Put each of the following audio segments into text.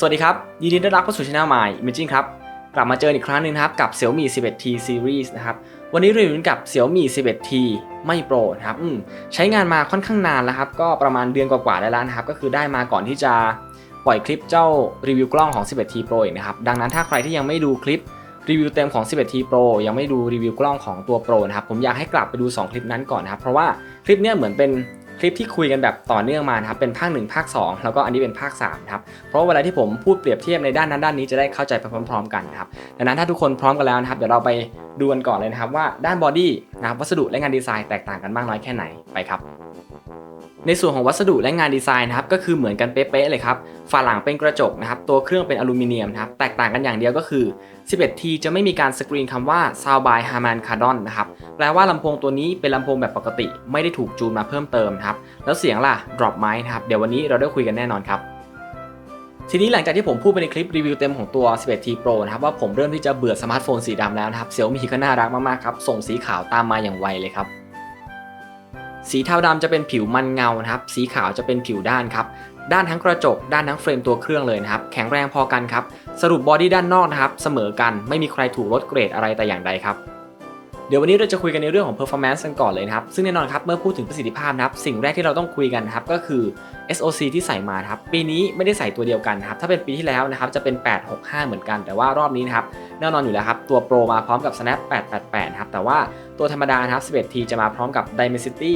สวัสดีครับ ยินดีต้อนรับเข้าสู่ช anel ใหม่ Imaging ครับ กลับมาเจออีกครั้งหนึ่งครับ กับ Xiaomi 11T Series นะครับ วันนี้รีวิวกับ Xiaomi 11T ไม่โปรนะครับใช้งานมาค่อนข้างนานแล้วครับ ก็ประมาณเดือนกว่าๆได้แล้วนะครับ ก็คือได้มาก่อนที่จะปล่อยคลิปเจ้ารีวิวกล้องของ 11T Pro อีกนะครับ ดังนั้นถ้าใครที่ยังไม่ดูคลิปรีวิวเต็มของ 11T Pro ยังไม่ดูรีวิวกล้องของตัว Pro นะครับ ผมอยากให้กลับไปดู 2 คลิปนั้นก่อนนะครับ เพราะว่าคลิปเนี้ยเหมือนเป็น คลิปที่คุยกันแบบต่อเนื่องมานะครับเป็นภาค 1 ภาค 2 แล้วก็อันนี้เป็นภาค3ครับเพราะเวลาที่ผมพูดเปรียบเทียบในด้านนั้นด้านนี้จะได้เข้าใจไปพร้อม ๆ กันครับดังนั้นถ้าทุกคนพร้อมกันแล้วนะครับเดี๋ยวเราไป ดูกันก่อนเลยนะครับว่าด้านบอดี้นะครับวัสดุและงานดีไซน์แตกต่างกันมากน้อยแค่ไหนไปครับ ในส่วนของวัสดุและงานดีไซน์นะครับก็คือเหมือนกันเป๊ะๆเลยครับฝาหลังเป็นกระจกนะครับตัวเครื่องเป็นอลูมิเนียมนะครับแตกต่างกันอย่างเดียวก็คือ 11T จะไม่มีการสกรีนคำว่า Sound by Harman Kardon นะครับแปลว่าลำโพงตัวนี้เป็นลำโพงแบบปกติ ไม่ได้ถูกจูนมาเพิ่มเติมครับแล้วเสียงล่ะ drop ไหมครับเดี๋ยววันนี้เราได้คุยกันแน่นอนครับ ทีนี้หลังจากที่ผมพูดไปในคลิปรีวิวเต็มของตัว 11T Pro นะครับว่าผมเริ่มที่จะเบื่อสมาร์ทโฟนสีดำแล้วนะครับ Xiaomi ก็น่ารักมากๆครับส่งสีขาวตามมาอย่างไวเลยครับสีเทาดำจะเป็นผิวมันเงานะครับ สีขาวจะเป็นผิวด้านครับ ด้านทั้งกระจก ด้านทั้งเฟรมตัวเครื่องเลยนะครับ แข็งแรงพอกันครับ สรุปบอดี้ด้านนอกนะครับ เสมอกัน ไม่มีใครถูกลดเกรดอะไรแต่อย่างใดครับ เดี๋ยววันนี้เราจะคุยกันในเรื่องของ performance กันก่อนเลยนะครับ ซึ่งแน่นอนครับ เมื่อพูดถึงประสิทธิภาพนะครับ สิ่งแรกที่เราต้องคุยกันนะครับ ก็คือ SoC ที่ใส่มาครับ ปีนี้ไม่ได้ใส่ตัวเดียวกันครับ ถ้าเป็นปีที่แล้วนะครับ จะเป็น 865 เหมือนกัน แต่ว่ารอบนี้นะครับ แน่นอนอยู่แล้วครับ ตัว Pro มาพร้อมกับ Snap 888 ครับ แต่ว่าตัวธรรมดานะครับ 11T จะมาพร้อมกับ Dimensity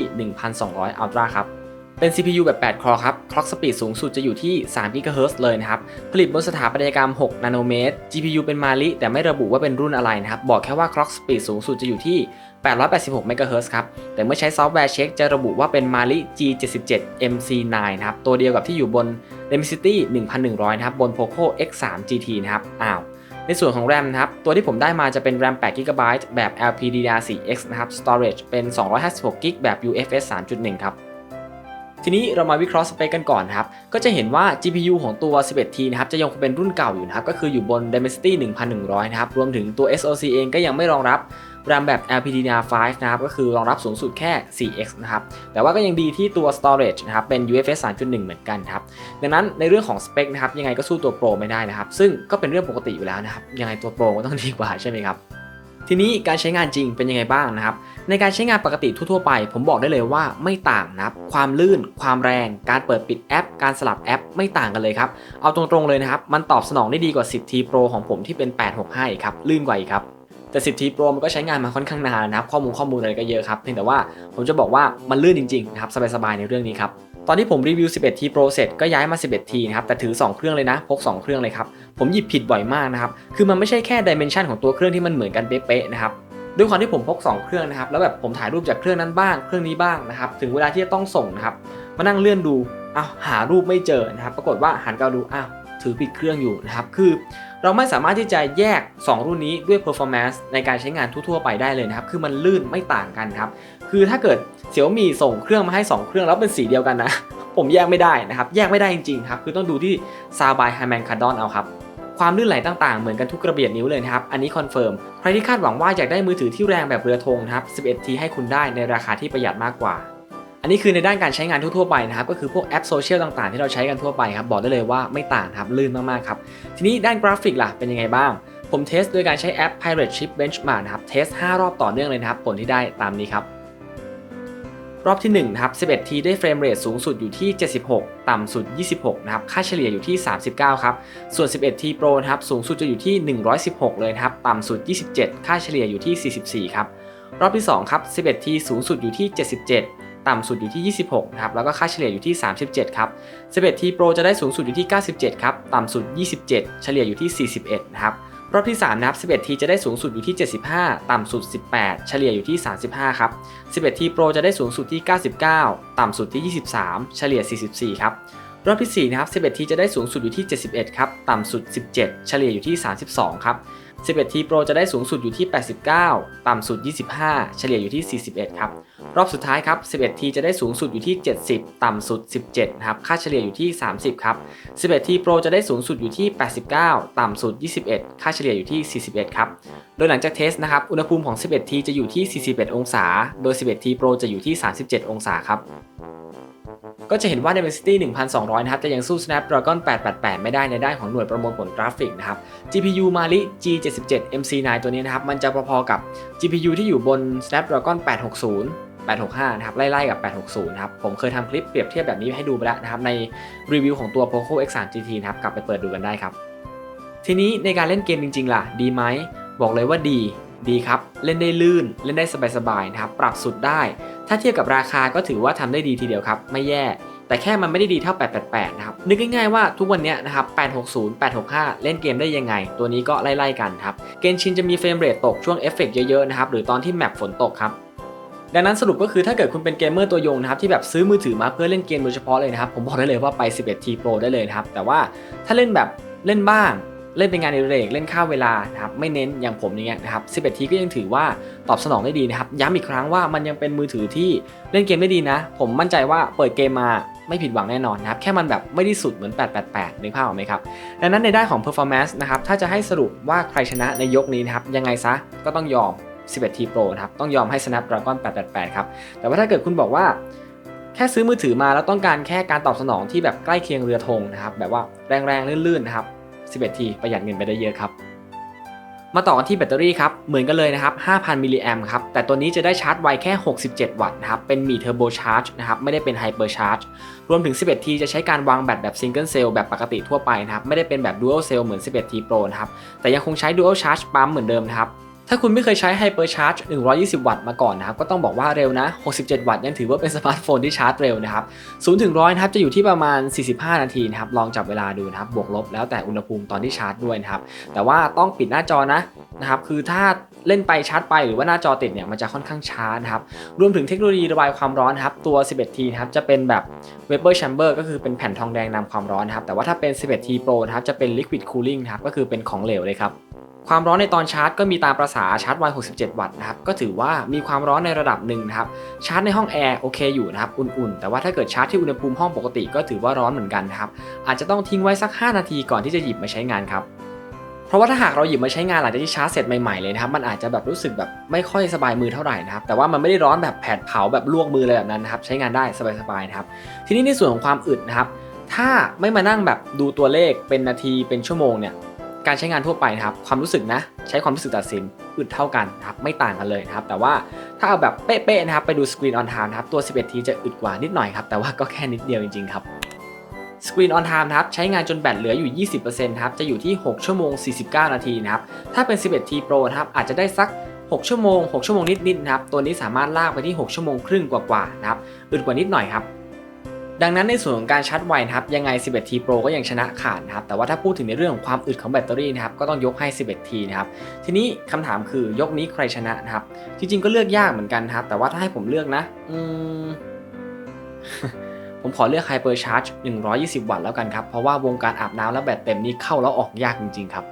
1200 Ultra ครับ เป็น CPU แบบ 8 คอร์ครับ clock speed สูงสุดจะอยู่ที่3 GHz เลยนะครับ ผลิตบนสถาปัตยกรรม 6 นาโนเมตร GPU เป็นมาลิแต่ไม่ระบุว่าเป็นรุ่นอะไรนะครับ บอกแค่ว่า clock speed สูงสุดจะอยู่ที่ 886 MHz ครับ แต่เมื่อใช้ซอฟต์แวร์เช็คจะระบุว่าเป็น Mali G77 MC9 นะครับ ตัวเดียวกับที่อยู่บน Dimensity 1100 นะครับ บน Poco X3 GT นะครับ อ้าวในส่วนของ RAM นะครับ ตัวที่ผมได้มาจะเป็น RAM 8GB แบบ LPDDR4X นะครับ Storage เป็น 256GB แบบ UFS 3.1 ครับ ทีนี้เรามาวิเคราะห์สเปคกันก่อนครับ ก็จะเห็นว่า GPU ของตัว 11T นะครับ จะยังคงเป็นรุ่นเก่าอยู่นะครับ ก็คืออยู่บน Dimensity 1100 นะครับ รวมถึงตัว SoC เองก็ยังไม่รองรับ RAM แบบ LPDDR5 นะครับ ก็คือรองรับสูงสุดแค่ 4x นะครับ แต่ว่าก็ยังดีที่ตัว storage นะครับ เป็น UFS 3.1 เหมือนกันครับ ดังนั้นในเรื่องของสเปคนะครับ ยังไงก็สู้ตัว Pro ไม่ได้นะครับ ซึ่งก็เป็นเรื่องปกติอยู่แล้วนะครับ ยังไงตัว Pro ก็ต้องดีกว่าใช่ไหมครับ ทีนี้การใช้งานจริงเป็นยังไงบ้างนะครับ ในการใช้งานปกติทั่วๆไป ผมบอกได้เลยว่าไม่ต่างนะครับ ความลื่น ความแรง การเปิดปิดแอป การสลับแอปไม่ต่างกันเลยครับ เอาตรงๆเลยนะครับ มันตอบสนองได้ดีกว่า 10T Pro ของผมที่เป็น 865อีกครับ ลื่นกว่าอีกครับแต่ 10T Pro มันก็ใช้งานมาค่อนข้างนานนะครับ ข้อมูลข้อมูลอะไรก็เยอะครับ เพียงแต่ว่าผมจะบอกว่ามันลื่นจริงๆนะครับสบายๆในเรื่องนี้ครับ ตอนที่ผมรีวิว 11T Pro เสร็จก็ย้ายมา 11T นะครับ แต่ถือ 2 เครื่องเลยนะ พก 2 เครื่องเลยครับ ผมหยิบผิดบ่อยมากนะครับ คือมันไม่ใช่แค่ดิเมนชันของตัวเครื่องที่มันเหมือนกันเป๊ะๆนะครับ ด้วยความที่ผมพก 2 เครื่องนะครับแล้วแบบผมถ่ายรูปจากเครื่องนั้นบ้าง เครื่องนี้บ้างนะครับถึงเวลาที่จะต้องส่งนะครับมานั่งเลื่อนดูอ้าวหารูปไม่เจอนะครับ ปรากฏว่าหันกลับดูอ้าวถือผิดเครื่องอยู่นะครับคือเราไม่สามารถที่จะแยก 2 รุ่นนี้ด้วย performance ในการใช้งานทั่วๆไปได้เลยนะครับ คือมันลื่นไม่ต่างกันครับ คือถ้าเกิดเสี่ยวมีส่งเครื่องมาให้ 2 เครื่องแล้วเป็นสีเดียวกันนะ ผมแยกไม่ได้นะครับ แยกไม่ได้จริงๆครับ คือต้องดูที่ Sound by Harman Kardon เอาครับ ความลื่นไหลต่างๆ เหมือนกันทุกกระเบียดนิ้วเลยนะครับ อันนี้คอนเฟิร์ม ใครที่คาดหวังว่าอยากได้มือถือที่แรงแบบเรือธงนะครับ 11T ให้คุณได้ในราคาที่ประหยัดมากกว่า อันนี้คือในด้านการใช้งานทั่วๆไปนะครับ ก็คือพวกแอปโซเชียลต่างๆ ที่เราใช้กันทั่วไปครับ บอกได้เลยว่าไม่ต่างครับ ลื่นมากๆครับ ทีนี้ด้านกราฟิกล่ะ เป็นยังไงบ้าง ผมเทสโดยการใช้แอป Pirate Chip Benchmark นะครับ เทส 5 รอบต่อเนื่องเลยนะครับ ผลที่ได้ตามนี้ครับ รอบที่ 1 นะครับ 11T ได้เฟรมเรทสูงสุดอยู่ที่ 76 ต่ำสุด 26 นะครับ ค่าเฉลี่ยอยู่ที่ 39 ครับ ส่วน 11T Pro นะครับ สูงสุดจะอยู่ที่ 116 เลยนะครับ ต่ำสุด 27 ค่าเฉลี่ยอยู่ที่ 44 ครับ รอบที่ 2 ครับ 11T สูงสุดอยู่ที่ 77 ต่ำสุดอยู่ที่ 26 นะครับ แล้วก็ค่าเฉลี่ยอยู่ที่ 37 ครับ 11T Pro จะได้สูงสุดอยู่ที่ 97 ครับ ต่ำสุด 27 เฉลี่ยอยู่ที่ 41 นะครับ รอบที่3นะครับ 11T จะได้สูงสุดอยู่ที่ 75 ต่ำสุด 18 เฉลี่ยอยู่ที่ 35 ครับ 11 ทีโปรจะได้สูงสุดที่ 99 ต่ำสุดที่ 23 เฉลี่ย 44 ครับรอบที่4นะครับ 11T จะได้สูงสุดอยู่ที่ 71 ครับ ต่ำสุด 17 เฉลี่ยอยู่ที่ 32 ครับ 11T Pro จะได้สูงสุดอยู่ที่ 89 ต่ำสุด 25 เฉลี่ยอยู่ที่ 41 ครับ รอบสุดท้ายครับ 11T จะได้สูงสุดอยู่ที่ 70 ต่ำสุด 17 นะครับ ค่าเฉลี่ยอยู่ที่ 30 ครับ 11T Pro จะได้สูงสุดอยู่ที่ 89 ต่ำสุด 21 ค่าเฉลี่ยอยู่ที่ 41 ครับ โดยหลังจากเทสนะครับ อุณหภูมิของ 11T จะอยู่ที่ 41 องศา โดย 11T Pro จะอยู่ที่ 37 องศาครับ ก็จะเห็นว่า Dimensity 1200 นะครับ จะยังสู้ Snapdragon 888 ไม่ได้ในด้านของหน่วยประมวลผลกราฟิกนะครับ GPU Mali G77 MC9 ตัวนี้นะครับ มันจะพอๆกับ GPU ที่อยู่บน Snapdragon 860 865 นะครับ ไล่ๆกับ 860 นะครับ ผมเคยทำคลิปเปรียบเทียบแบบนี้ให้ดูไปแล้วนะครับ ในรีวิวของตัว Poco X3 GT นะครับ กลับไปเปิดดูกันได้ครับ ทีนี้ในการเล่นเกมจริงๆ ล่ะ ดีไหม บอกเลยว่าดี ดีครับ เล่นได้ลื่น เล่นได้สบายๆนะครับ ปรับสุดได้ ถ้าเทียบกับราคาก็ถือว่าทำได้ดีทีเดียวครับ ไม่แย่ แต่แค่มันไม่ได้ดีเท่า 888 นะครับ นึกง่ายๆว่าทุกวันนี้นะครับ 860 865 เล่นเกมได้ยังไง ตัวนี้ก็ไล่ๆกันครับ เกนชินจะมีเฟรมเรทตกช่วงเอฟเฟกต์เยอะๆนะครับ หรือตอนที่แมปฝนตกครับดังนั้นสรุปก็คือถ้าเกิดคุณเป็นเกมเมอร์ตัวยงนะครับที่แบบซื้อมือถือมาเพื่อเล่นเกมโดยเฉพาะเลยนะครับ ผมบอกได้เลยว่าไป 11T Pro ได้เลยนะครับแต่ว่าถ้าเล่นแบบเล่นบ้าง เล่นเป็นงานในเรกเล่นข้าวเวลานะครับไม่เน้นอย่างผมอย่างเงี้ยนะครับ 11T ก็ยังถือว่าตอบสนองได้ดีนะครับย้ำอีกครั้งว่ามันยังเป็นมือถือที่เล่นเกมได้ดีนะ ผมมั่นใจว่าเปิดเกมมาไม่ผิดหวังแน่นอนนะครับแค่มันแบบไม่ได้สุดเหมือน 888นึกภาพออกไหมครับดังนั้นในด้านของ performance นะครับถ้าจะให้สรุปว่าใครชนะในยกนี้นะครับยังไงซะก็ต้องยอม 11T Pro นะครับต้องยอมให้ Snapdragon 888 ครับแต่ว่าถ้าเกิดคุณบอกว่าแค่ซื้อมือถือมาแล้วต้องการแค่การตอบสนองที่แบบใกล้เคียงเรือธงนะครับแบบว่าแรงๆลื่นๆนะครับ 11T ประหยัดเงินไปได้เยอะครับ มาต่อกันที่แบตเตอรี่ครับเหมือนกันเลยนะครับ 5,000 มิลลิแอมครับ แต่ตัวนี้จะได้ชาร์จไวแค่ 67 วัตต์นะครับ เป็นมีเทอร์โบชาร์จนะครับ ไม่ได้เป็นไฮเปอร์ชาร์จ รวมถึง 11T จะใช้การวางแบตแบบซิงเกิลเซลล์แบบปกติทั่วไปนะครับ ไม่ได้เป็นแบบดูอัลเซลล์เหมือน 11T Pro นะครับ แต่ยังคงใช้ดูอัลชาร์จปั๊มเหมือนเดิมนะครับ ถ้าคุณไม่เคยใช้ Hyper Charge 120 วัตต์มาก่อนนะครับ ก็ต้องบอกว่าเร็วนะ 67 วัตต์ยังถือว่าเป็นสมาร์ทโฟนที่ชาร์จเร็วนะครับ0ถึง100นะครับจะอยู่ที่ประมาณ 45 นาทีนะครับ ลองจับเวลาดูนะครับ บวกลบแล้วแต่อุณหภูมิตอนที่ชาร์จด้วยนะครับ แต่ว่าต้องปิดหน้าจอนะนะครับ คือถ้าเล่นไปชาร์จไปหรือว่าหน้าจอติดเนี่ยมันจะค่อนข้างช้านะครับ รวมถึงเทคโนโลยีระบายความร้อนครับตัว 11T นะครับจะเป็นแบบ Vapor Chamber ก็คือเป็นแผ่นทองแดงนำความร้อนนะครับ แต่ว่าถ้าเป็น 11T Pro นะครับจะเป็น Liquid Cooling นะครับก็คือเป็นของเหลวเลยครับ ความร้อนในตอนชาร์จก็มีตามประษาชาร์จไว67 วัตต์นะครับก็ถือว่ามีความร้อนในระดับหนึ่งนะครับชาร์จในห้องแอร์โอเคอยู่นะครับอุ่นๆ แต่ว่าถ้าเกิดชาร์จที่อุณหภูมิห้องปกติก็ถือว่าร้อนเหมือนกันนะครับอาจจะต้องทิ้งไว้สัก 5 นาทีก่อนที่จะหยิบมาใช้งานครับเพราะว่าถ้าหากเราหยิบมาใช้งานหลังจากที่ชาร์จเสร็จใหม่ๆเลยนะครับมันอาจจะแบบรู้สึกแบบไม่ค่อยสบายมือเท่าไหร่นะครับแต่ว่ามันไม่ได้ร้อนแบบแผดเผาแบบลวกมือเลยแบบนั้นนะครับใช้งานได้สบายๆนะครับทีนี้ในส่วนของความอึดนะครับถ้าไม่มานั่งแบบดูตัวเลขเป็นนาทีเป็นชั่วโมงเนี่ย การใช้งานทั่วไปนะครับความรู้สึกนะใช้ความรู้สึกตัดสินอึดเท่ากันนะครับไม่ต่างกันเลยนะครับแต่ว่าถ้าเอาแบบเป๊ะๆนะครับไปดู Screen on Time นะครับตัว 11T จะอึดกว่านิดหน่อยครับแต่ว่าก็แค่นิดเดียวจริงๆครับ Screen on Time นะครับใช้งานจนแบตเหลืออยู่ 20%ครับจะอยู่ที่ 6 ชั่วโมง 49 นาทีนะครับถ้าเป็น 11T Pro นะครับอาจจะได้สัก 6 ชั่วโมง 6 ชั่วโมงนิดๆนะครับตัวนี้สามารถลากไปที่ 6 ชั่วโมงครึ่งกว่าๆนะครับอึดกว่านิดหน่อยครับ ดังนั้นในส่วนของการชาร์จไวนะครับยังไง 11T Pro ก็ยังชนะขาดนะครับแต่ว่าถ้าพูดถึงในเรื่องของความอึดของแบตเตอรี่นะครับก็ต้องยกให้ 11T นะครับทีนี้คำถามคือยกนี้ใครชนะนะครับจริงๆก็เลือกยากเหมือนกันครับแต่ว่าถ้าให้ผมเลือกนะอืมผมขอเลือก Hyper Charge 120 วัตต์แล้วกันครับ เพราะว่าวงการอาบน้ำและแบตเต็มนี้เข้าแล้วออกยากจริงๆครับ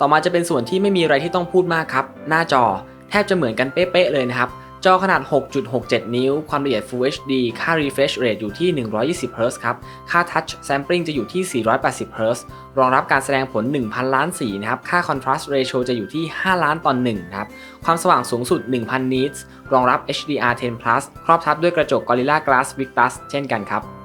ต่อมาจะเป็นส่วนที่ไม่มีอะไรที่ต้องพูดมากครับ หน้าจอแทบจะเหมือนกันเป๊ะๆเลยนะครับ จอขนาด 6.67 นิ้ว ความละเอียด Full HD ค่า refresh rate อยู่ที่ 120 Hz ครับ ค่า touch sampling จะอยู่ที่ 480 Hz รองรับการแสดงผล 1,000 ล้านสีนะครับ ค่า contrast ratio จะอยู่ที่ 5 ล้านต่อ1นะครับ ความสว่างสูงสุด 1,000 nits รองรับ HDR10 Plus ครอบทับด้วยกระจก Gorilla Glass Victus เช่นกันครับ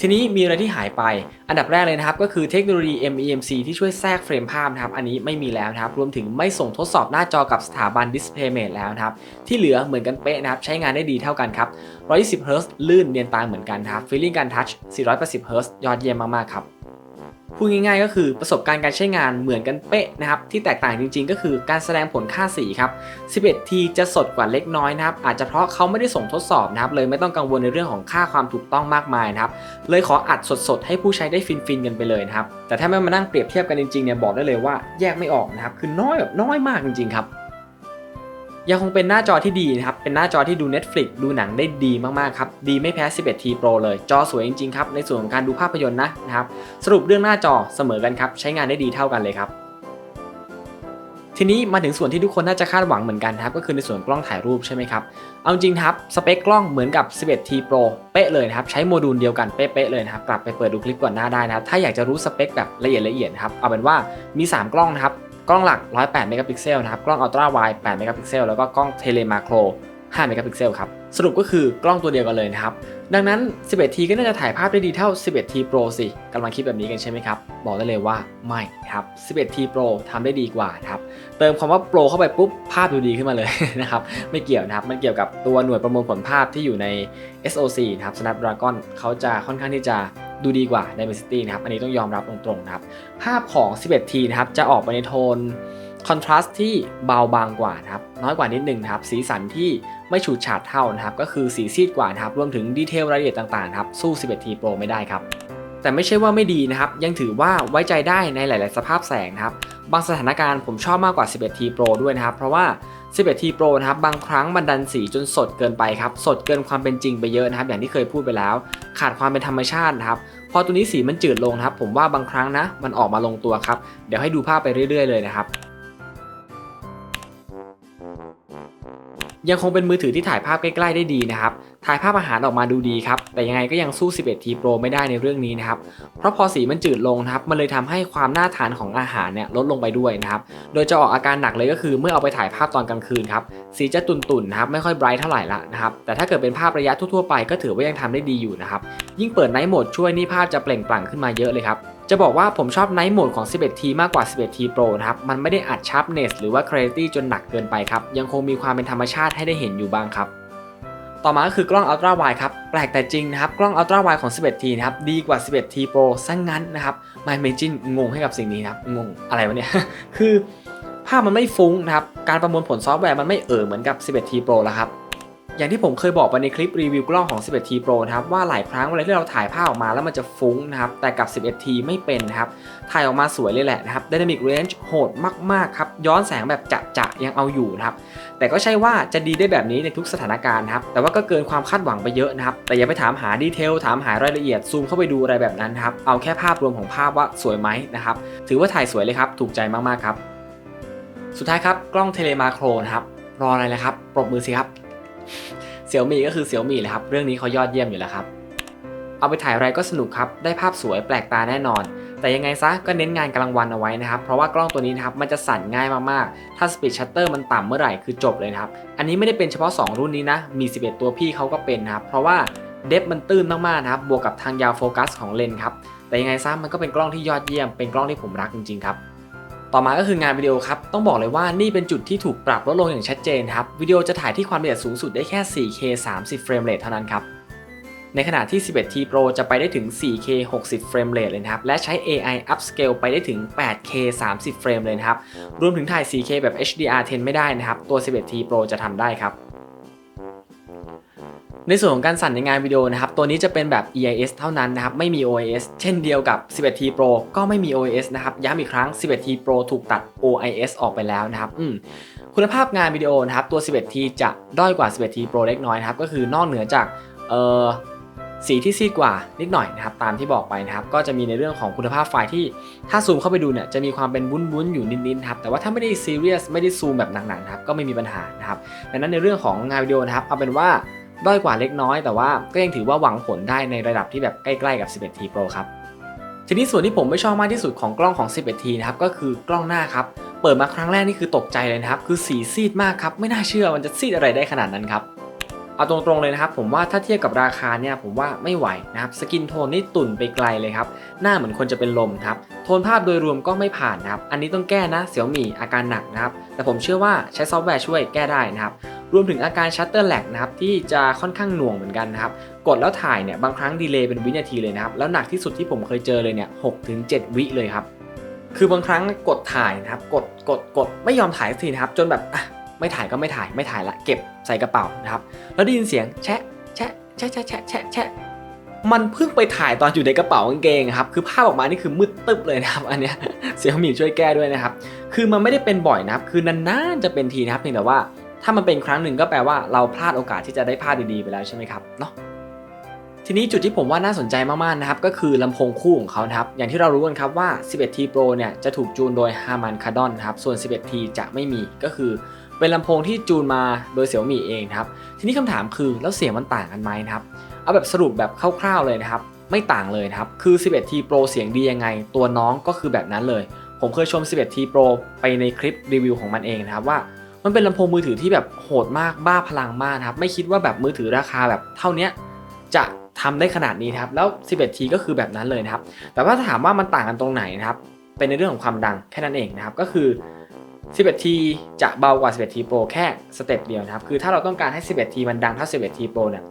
ทีนี้มีอะไรที่หายไป อันดับแรกเลยนะครับ ก็คือเทคโนโลยี MEMC ที่ช่วยแทรกเฟรมภาพนะครับ อันนี้ไม่มีแล้วนะครับ รวมถึงไม่ส่งทดสอบหน้าจอกับสถาบัน DisplayMate แล้วนะครับ ที่เหลือเหมือนกันเป๊ะนะครับ ใช้งานได้ดีเท่ากันครับ 120 Hz ลื่นเนียนตาเหมือนกันครับ Feeling การทัช480 Hz ยอดเยี่ยมมากๆครับ พูดง่ายๆก็คือประสบการณ์การใช้งานเหมือนกันเป๊ะนะครับ ที่แตกต่างจริงๆ ก็คือการแสดงผลค่าสีครับ 11T จะสดกว่าเล็กน้อยนะครับ อาจจะเพราะเขาไม่ได้ส่งทดสอบนะครับ เลยไม่ต้องกังวลในเรื่องของค่าความถูกต้องมากมายนะครับ เลยขออัดสดๆ ให้ผู้ใช้ได้ฟินๆ กันไปเลยนะครับ แต่ถ้าไม่มานั่งเปรียบเทียบกันจริงๆ เนี่ยบอกได้เลยว่าแยกไม่ออกนะครับ คือน้อยแบบน้อยมากจริงๆ ครับ ยังคงเป็นหน้าจอที่ดีนะครับ เป็นหน้าจอที่ดู Netflix ดูหนังได้ดีมากๆครับ ดีไม่แพ้ 11T Pro เลย จอสวยจริงๆครับ ในส่วนของการดูภาพยนตร์นะนะครับ สรุปเรื่องหน้าจอเสมอกันครับ ใช้งานได้ดีเท่ากันเลยครับทีนี้มาถึงส่วนที่ทุกคนน่าจะคาดหวังเหมือนกันครับก็คือในส่วนกล้องถ่ายรูปใช่ไหมครับ เอาจริงครับสเปคกล้องเหมือนกับ 11T Pro เป๊ะเลยครับ ใช้โมดูลเดียวกันเป๊ะๆเลยครับ กลับไปเปิดดูคลิปก่อนหน้าได้นะครับ ถ้าอยากจะรู้สเปคแบบละเอียดละเอียดครับ เอาเป็นว่ามี 3 กล้องนะครับ กล้องหลัก 108 เมกะพิกเซลนะครับ กล้องอัลตร้าไวด์8 เมกะพิกเซล แล้วก็กล้องเทเลมาโคร 5 เมกะพิกเซลครับ สรุปก็คือกล้องตัวเดียวกันเลยนะครับ ดังนั้น 11T ก็น่าจะถ่ายภาพได้ดีเท่า 11T Pro สิกำลังคิดแบบนี้กันใช่ไหมครับ บอกได้เลยว่าไม่ครับ 11T Pro ทำได้ดีกว่าครับ เติมคำว่า Pro เข้าไปปุ๊บ ภาพดูดีขึ้นมาเลยนะครับ ไม่เกี่ยวนะครับ มันเกี่ยวกับตัวหน่วยประมวลผลภาพที่อยู่ใน SoC นะครับ Snapdragon เขาจะค่อนข้างที่จะ ดูดีกว่า Dimensity นะครับ อันนี้ต้องยอมรับตรงๆนะครับ ภาพของ 11T นะครับ จะออกไปในโทนคอนทราสต์ที่เบาบางกว่านะครับ น้อยกว่านิดนึงนะครับ สีสันที่ไม่ฉูดฉาดเท่านะครับ ก็คือสีซีดกว่านะครับ รวมถึงดีเทลรายละเอียดต่างๆครับ สู้ 11T Pro ไม่ได้ครับ แต่ไม่ใช่ว่าไม่ดีนะครับ ยังถือว่าไว้ใจได้ในหลาย ๆ สภาพแสงนะครับ บางสถานการณ์ผมชอบมากกว่า 11T Pro ด้วยนะครับ เพราะว่า 11T Pro นะครับ บางครั้งมันดันสีจนสดเกินไปครับ สดเกินความเป็นจริงไปเยอะนะครับ อย่างที่เคยพูดไปแล้ว ขาดความเป็นธรรมชาตินะครับ พอตัวนี้สีมันจืดลงนะครับ ผมว่าบางครั้งนะ มันออกมาลงตัวครับ เดี๋ยวให้ดูภาพไปเรื่อย ๆ เลยนะครับ ยังคงเป็นมือถือที่ถ่ายภาพใกล้ๆได้ดีนะครับ ถ่ายภาพอาหารออกมาดูดีครับ แต่ยังไงก็ยังสู้ 11T Pro ไม่ได้ในเรื่องนี้นะครับ เพราะพอสีมันจืดลงนะครับ มันเลยทำให้ความน่าทานของอาหารเนี่ยลดลงไปด้วยนะครับ โดยจะออกอาการหนักเลยก็คือเมื่อเอาไปถ่ายภาพตอนกลางคืนครับ สีจะตุ่นๆนะครับไม่ค่อยไบรท์เท่าไหร่ละนะครับ แต่ถ้าเกิดเป็นภาพระยะทั่วๆไปก็ถือว่ายังทำได้ดีอยู่นะครับ ยิ่งเปิดไนท์โหมดช่วยนี่ภาพจะเปล่งปลั่งขึ้นมาเยอะเลยครับ จะบอกว่าผมชอบไนท์โหมดของ 11T มากกว่า 11T Pro นะครับ มันไม่ได้อัด sharpness หรือว่า clarity จนหนักเกินไปครับ ยังคงมีความเป็นธรรมชาติให้ได้เห็นอยู่บ้างครับ ต่อมาก็คือกล้อง Ultra Wide ครับ แปลกแต่จริงนะครับ กล้อง Ultra Wide ของ 11T นะครับ ดีกว่า 11T Pro ซะงงั้นนะครับ My Imagine งงให้กับสิ่งนี้นะครับ งงอะไรวะเนี่ย คือภาพมันไม่ฟุ้งนะครับ การประมวลผลซอฟต์แวร์มันไม่เอ่อเหมือนกับ 11T Pro แล้วครับ อย่างที่ผมเคยบอกไปในคลิปรีวิวกล้องของ 11T Pro นะครับว่าหลายครั้งเวลาที่เราถ่ายภาพออกมาแล้วมันจะฟุ้งนะครับแต่กับ 11T ไม่เป็นนะครับถ่ายออกมาสวยเลยแหละนะครับ Dynamic Range โหดมากๆครับย้อนแสงแบบจะจะๆยังเอาอยู่นะครับแต่ก็ใช่ว่าจะดีได้แบบนี้ในทุกสถานการณ์นะครับแต่ว่าก็เกินความคาดหวังไปเยอะนะครับแต่อย่าไปถามหาดีเทลถามหารายละเอียดซูมเข้าไปดูอะไรแบบนั้นนะครับเอาแค่ภาพรวมของภาพว่าสวยไหมนะครับถือว่าถ่ายสวยเลยครับถูกใจมากๆครับสุดท้ายครับกล้องเทเลมาโครนะครับรออะไรเลยครับปรบมือสิครับ เสี่ยวมี่ก็คือเสี่ยวมี่เลยครับ เรื่องนี้เขายอดเยี่ยมอยู่แล้วครับ เอาไปถ่ายอะไรก็สนุกครับ ได้ภาพสวยแปลกตาแน่นอน แต่ยังไงซะก็เน้นงานกลางวันเอาไว้นะครับ เพราะว่ากล้องตัวนี้นะครับมันจะสั่นง่ายมากๆ ถ้าสปีดชัตเตอร์มันต่ำเมื่อไหร่คือจบเลยนะครับ อันนี้ไม่ได้เป็นเฉพาะ 2 รุ่นนี้นะ มี 11 ตัวพี่เขาก็เป็นนะครับ เพราะว่าเดฟมันตื้นมากๆนะครับ บวกกับทางยาวโฟกัสของเลนส์ครับ แต่ยังไงซะมันก็เป็นกล้องที่ยอดเยี่ยม เป็นกล้องที่ผมรักจริงๆครับ ต่อมาก็คืองานวิดีโอครับ ต้องบอกเลยว่านี่เป็นจุดที่ถูกปรับลดลงอย่างชัดเจนครับ วิดีโอจะถ่ายที่ความละเอียดสูงสุดได้แค่ 4K 30 เฟรมเรทเท่านั้นครับ ในขณะที่ 11T Pro จะไปได้ถึง 4K 60 เฟรมเรทเลยครับ และใช้ AI upscale ไปได้ถึง 8K 30 เฟรมเลยครับ รวมถึงถ่าย 4K แบบ HDR10 ไม่ได้นะครับ ตัว 11T Pro จะทำได้ครับ ในส่วนของการสั่นในงานวิดีโอนะครับ ตัวนี้จะเป็นแบบ EIS เท่านั้นนะครับ ไม่มี OIS เช่นเดียวกับ 11T Pro ก็ไม่มี OIS นะครับ ย้ำอีกครั้ง 11T Pro ถูกตัด OIS ออกไปแล้วนะครับ อืมคุณภาพงานวิดีโอนะครับ ตัว 11T จะด้อยกว่า 11T Pro เล็กน้อยนะครับ ก็คือนอกเหนือจาก เอ่อสีที่ซีดกว่านิดหน่อยนะครับตามที่บอกไปนะครับก็จะมีในเรื่องของคุณภาพไฟล์ที่ถ้าซูมเข้าไปดูเนี่ยจะมีความเป็นวุ้นๆอยู่นิดๆครับแต่ว่าถ้าไม่ได้ซีเรียสไม่ได้ซูมแบบหนักๆนะครับก็ไม่มีปัญหานะครับดังนั้นในเรื่องของงานวิดีโอนะครับเอาเป็นว่า ด้อยกว่าเล็กน้อยแต่ว่าก็ยังถือว่าหวังผลได้ในระดับที่แบบใกล้ๆกับ 11T Pro ครับทีนี้ส่วนที่ผมไม่ชอบมากที่สุดของกล้องของ 11T นะครับก็คือกล้องหน้าครับเปิดมาครั้งแรกนี่คือตกใจเลยนะครับคือสีซีดมากครับไม่น่าเชื่อมันจะซีดอะไรได้ขนาดนั้นครับเอาตรงๆเลยนะครับ ผมว่าถ้าเทียบกับราคาเนี่ยผมว่าไม่ไหวนะครับสกินโทนนี่ตุ่นไปไกลเลยครับหน้าเหมือนคนจะเป็นลมครับโทนภาพโดยรวมก็ไม่ผ่านนะครับอันนี้ต้องแก้นะเสี่ยวมี่อาการหนักนะครับแต่ผมเชื่อว่าใช้ซอฟต์แวร์ช่วยแก้ได้นะครับ รวมถึงอาการชัตเตอร์แลกนะครับที่จะค่อนข้างหน่วงเหมือนกันนะครับกดแล้วถ่ายเนี่ยบางครั้งดีเลย์เป็นวินาทีเลยนะครับแล้วหนักที่สุดที่ผมเคยเจอเลยเนี่ยหกถึง7วิเลยครับคือบางครั้งกดถ่ายนะครับกดกดกดไม่ยอมถ่ายสักทีนะครับจนแบบอะไม่ถ่ายก็ไม่ถ่ายไม่ถ่ายละเก็บใส่กระเป๋านะครับแล้วได้ยินเสียงแชะแชะแชะแชะแชะแชะแชะมันเพิ่งไปถ่ายตอนอยู่ในกระเป๋ากางเกงครับคือภาพออกมานี่คือมืดตึ๊บเลยนะครับอันเนี้ยเสี่ยวหมีช่วยแก้ด้วยนะครับคือมันไม่ได้เป็นบ่อยนะครับคือนานๆจะเป็นทีนะครับเพียงแต่ว่า ถ้ามันเป็นครั้งหนึ่งก็แปลว่าเราพลาดโอกาสที่จะได้ภาพดีๆไปแล้วใช่ไหมครับเนาะทีนี้จุดที่ผมว่าน่าสนใจมากๆนะครับก็คือลำโพงคู่ของเขาครับ อย่างที่เรารู้กันครับว่า 11T Pro เนี่ยจะถูกจูนโดย Harman Kardon นครับส่วน 11T จะไม่มีก็คือเป็นลำโพงที่จูนมาโดยเสี่ยวมี่เองครับ ทีนี้คำถามคือแล้วเสียงมันต่างกันไหมครับ เอาแบบสรุปแบบคร่าวๆเลยนะครับ ไม่ต่างเลยครับ คือ 11T Pro เสียงดียังไง ตัวน้องก็คือแบบนั้นเลย ผมเคยชม 11T Pro ไปในคลิปรีวิวของมันเองนะครับว่า มันเป็นลำโพงมือถือที่แบบโหดมากบ้าพลังมากครับ ไม่คิดว่าแบบมือถือราคาแบบเท่านี้จะทำได้ขนาดนี้ครับ แล้ว 11T ก็คือแบบนั้นเลยนะครับ แต่ว่าถ้าถามว่ามันต่างกันตรงไหนนะครับ เป็นในเรื่องของความดังแค่นั้นเองนะครับ ก็คือ 11T จะเบากว่า 11T Pro แค่สเต็ปเดียวนะครับ คือถ้าเราต้องการให้ 11T มันดังเท่า 11T Pro เนี่ย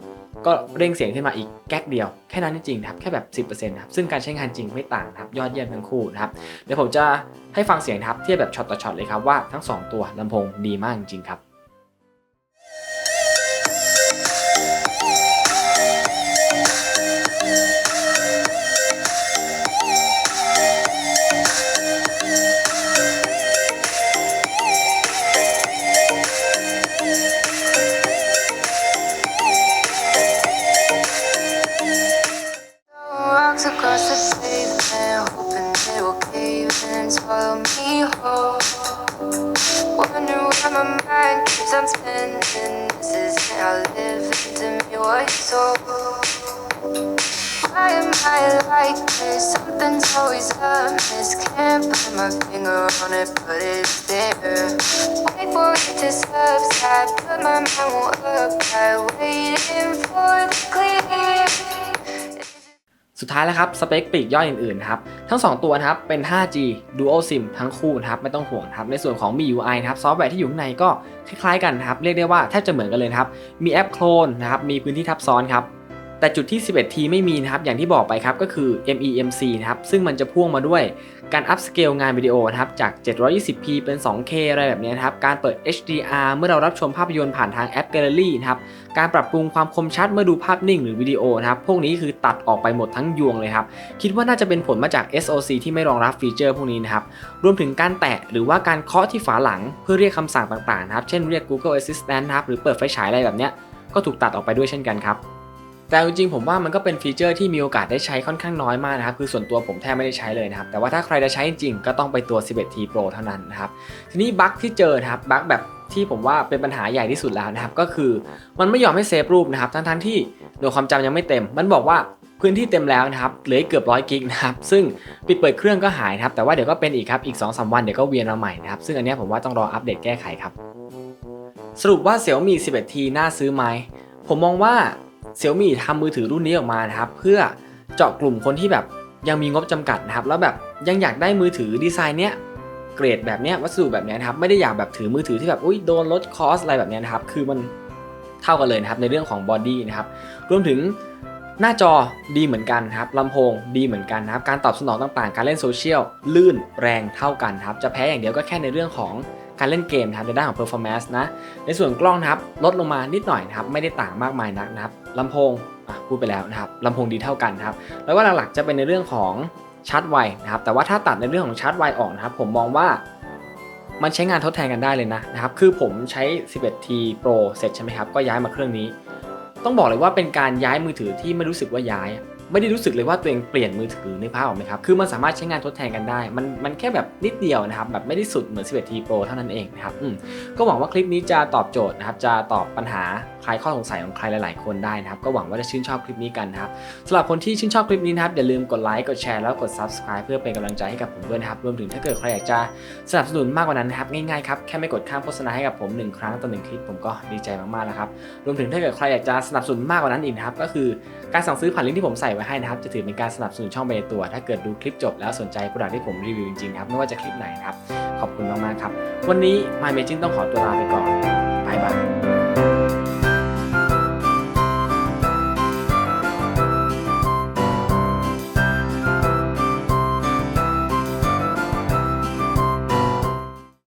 ก็เร่งเสียงขึ้นมาอีกแก๊กเดียวแค่นั้นจริงๆนะครับแค่แบบ 10%นะครับซึ่งการใช้งานจริงไม่ต่างนะครับยอดเยี่ยมทั้งคู่นะครับเดี๋ยวผมจะให้ฟังเสียงครับเทียบแบบช็อตต่อช็อตเลยครับว่าทั้ง 2 ตัวลำโพงดีมากจริงครับ what is there. Wait for it to subside, but my mind won't apply. Waiting for the clear. สุดท้ายแล้วครับสเปคปีกย่อยอื่นๆนะครับทั้ง 2 ตัวนะครับเป็น 5G Dual SIM ทั้งคู่นะครับไม่ต้องห่วงครับในส่วนของ MIUI นะครับซอฟต์แวร์ที่อยู่ข้างในก็คล้ายๆกันนะครับเรียกได้ว่าแทบจะเหมือนกันเลยครับมีแอปโคลนนะครับมีพื้นที่ทับซ้อนครับแต่จุดที่ 11T ไม่มีนะครับอย่างที่บอกไปครับก็คือ MEMC นะครับซึ่งมันจะพ่วงมาด้วย การอัพสเกลงานวิดีโอนะครับจาก 720p เป็น 2K อะไรแบบนี้นะครับ การเปิด HDR เมื่อเรารับชมภาพยนตร์ผ่านทางแอป Gallery นะครับ การปรับปรุงความคมชัดเมื่อดูภาพนิ่งหรือวิดีโอนะครับ พวกนี้คือตัดออกไปหมดทั้งยวงเลยครับ คิดว่าน่าจะเป็นผลมาจาก SoC ที่ไม่รองรับฟีเจอร์พวกนี้นะครับ รวมถึงการแตะหรือว่าการเคาะที่ฝาหลังเพื่อเรียกคำสั่งต่างๆนะครับ เช่นเรียก Google Assistant นะครับ หรือเปิดไฟฉายอะไรแบบนี้ก็ถูกตัดออกไปด้วยเช่นกันครับ แต่จริงๆผมว่ามันก็เป็นฟีเจอร์ที่มีโอกาสได้ใช้ค่อนข้างน้อยมากนะครับคือส่วนตัวผมแทบไม่ได้ใช้เลยนะครับแต่ว่าถ้าใครจะใช้จริงๆก็ต้องไปตัว 11T Pro เท่านั้นนะครับทีนี้บั๊กที่เจอครับบั๊กแบบที่ผมว่าเป็นปัญหาใหญ่ที่สุดแล้วนะครับก็คือมันไม่ยอมให้เซฟรูปนะครับทั้งๆที่โดยความจำยังไม่เต็ม มันบอกว่าพื้นที่เต็มแล้วนะครับเหลือเกือบร้อยกิกนะครับซึ่งปิดเปิดเครื่องก็หายครับแต่ว่าเดี๋ยวก็เป็นอีกครับอีก2-3วันเดี๋ยวก็เวียนมาใหม่นะครับซึ่งอันนี้ผมว่าต้องรออัปเดตแก้ไขครับ สรุปว่า Xiaomi 11T น่าซื้อไหมผมมองว่า Xiaomi ทำมือถือรุ่นนี้ออกมานะครับเพื่อเจาะกลุ่มคนที่แบบยังมีงบจำกัดนะครับแล้วแบบยังอยากได้มือถือดีไซน์เนี้ยเกรดแบบเนี้ยวัสดุแบบเนี้ยนะครับไม่ได้อยากแบบถือมือถือที่แบบอุ้ยโดนลดคอสอะไรแบบเนี้ยนะครับคือมันเท่ากันเลยนะครับในเรื่องของบอดี้นะครับรวมถึงหน้าจอดีเหมือนกันครับลำโพงดีเหมือนกันนะครับการตอบสนองต่างๆ การเล่นโซเชียลลื่นแรงเท่ากันครับจะแพ้อย่างเดียวก็แค่ในเรื่องของ การเล่นเกมนะครับในด้านของ performance นะ ในส่วนกล้องนะครับลดลงมานิดหน่อยนะครับไม่ได้ต่างมากมายนักนะครับลำโพงอะพูดไปแล้วนะครับลำโพงดีเท่ากันครับแล้วก็หลักๆจะเป็นในเรื่องของชาร์จไวนะครับแต่ว่าถ้าตัดในเรื่องของชาร์จไวออกนะครับผมมองว่ามันใช้งานทดแทนกันได้เลยนะนะครับคือผมใช้ 11T Pro เสร็จใช่ไหมครับก็ย้ายมาเครื่องนี้ ต้องบอกเลยว่าเป็นการย้ายมือถือที่ไม่รู้สึกว่าย้าย ไม่ได้รู้สึกเลยว่าตัวเองเปลี่ยนมือถือในภาพออกไหมครับ คือมันสามารถใช้งานทดแทนกันได้ มันมันแค่แบบนิดเดียวนะครับ แบบไม่ได้สุดเหมือน 11T Pro เท่านั้นเองนะครับอืมก็หวังว่าคลิปนี้จะตอบโจทย์นะครับ จะตอบปัญหา ลายข้อสงสัยของใครหลายๆ คนได้นะครับก็หวังว่าจะชื่นชอบคลิปนี้กันนะครับสำหรับคนที่ชื่นชอบคลิปนี้นะครับอย่าลืมกดไลค์กดแชร์แล้วกด subscribe เพื่อเป็นกำลังใจให้กับผมด้วยนะครับรวมถึงถ้าเกิดใครอยากจะสนับสนุนมากกว่านั้นนะครับง่ายๆครับแค่ไม่กดข้ามโฆษณาให้กับผมหนึ่งครั้งต่อหนึ่งคลิปผมก็ดีใจมากๆแล้วครับรวมถึงถ้าเกิดใครอยากจะสนับสนุนมากกว่านั้นอีกนะครับก็คือการสั่งซื้อผ่านลิงก์ที่ผมใส่ไว้ให้นะครับจะถือเป็นการสนับสนุนช่องไปในตัว ถ้าเกิดดูคลิปจบแล้วสนใจโปรดักที่ผมรีวิวจริงๆครับไม่ว่าจะคลิปไหนครับขอบคุณมากๆครับ วันนี้ My Magic ต้องขอตัวลาไปก่อน